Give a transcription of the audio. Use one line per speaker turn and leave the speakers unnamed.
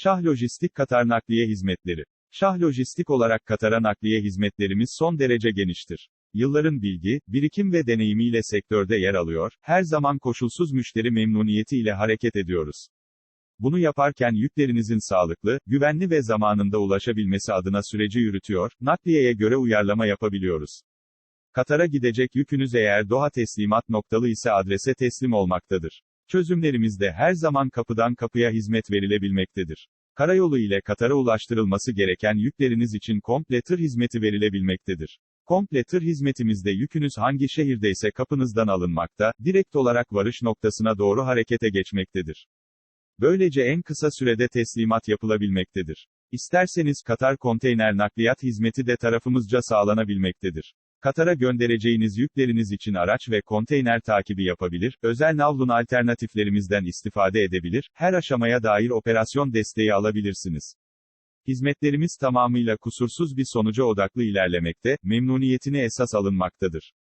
Şah Lojistik Katar Nakliye Hizmetleri. Şah Lojistik olarak Katar'a nakliye hizmetlerimiz son derece geniştir. Yılların bilgi, birikim ve deneyimiyle sektörde yer alıyor, her zaman koşulsuz müşteri memnuniyeti ile hareket ediyoruz. Bunu yaparken yüklerinizin sağlıklı, güvenli ve zamanında ulaşabilmesi adına süreci yürütüyor, nakliyeye göre uyarlama yapabiliyoruz. Katar'a gidecek yükünüz eğer Doha teslimat noktalı ise adrese teslim olmaktadır. Çözümlerimizde her zaman kapıdan kapıya hizmet verilebilmektedir. Karayolu ile Katar'a ulaştırılması gereken yükleriniz için komple tır hizmeti verilebilmektedir. Komple tır hizmetimizde yükünüz hangi şehirdeyse kapınızdan alınmakta, direkt olarak varış noktasına doğru harekete geçmektedir. Böylece en kısa sürede teslimat yapılabilmektedir. İsterseniz Katar konteyner nakliyat hizmeti de tarafımızca sağlanabilmektedir. Katar'a göndereceğiniz yükleriniz için araç ve konteyner takibi yapabilir, özel navlun alternatiflerimizden istifade edebilir, her aşamaya dair operasyon desteği alabilirsiniz. Hizmetlerimiz tamamıyla kusursuz bir sonuca odaklı ilerlemekte, memnuniyetini esas alınmaktadır.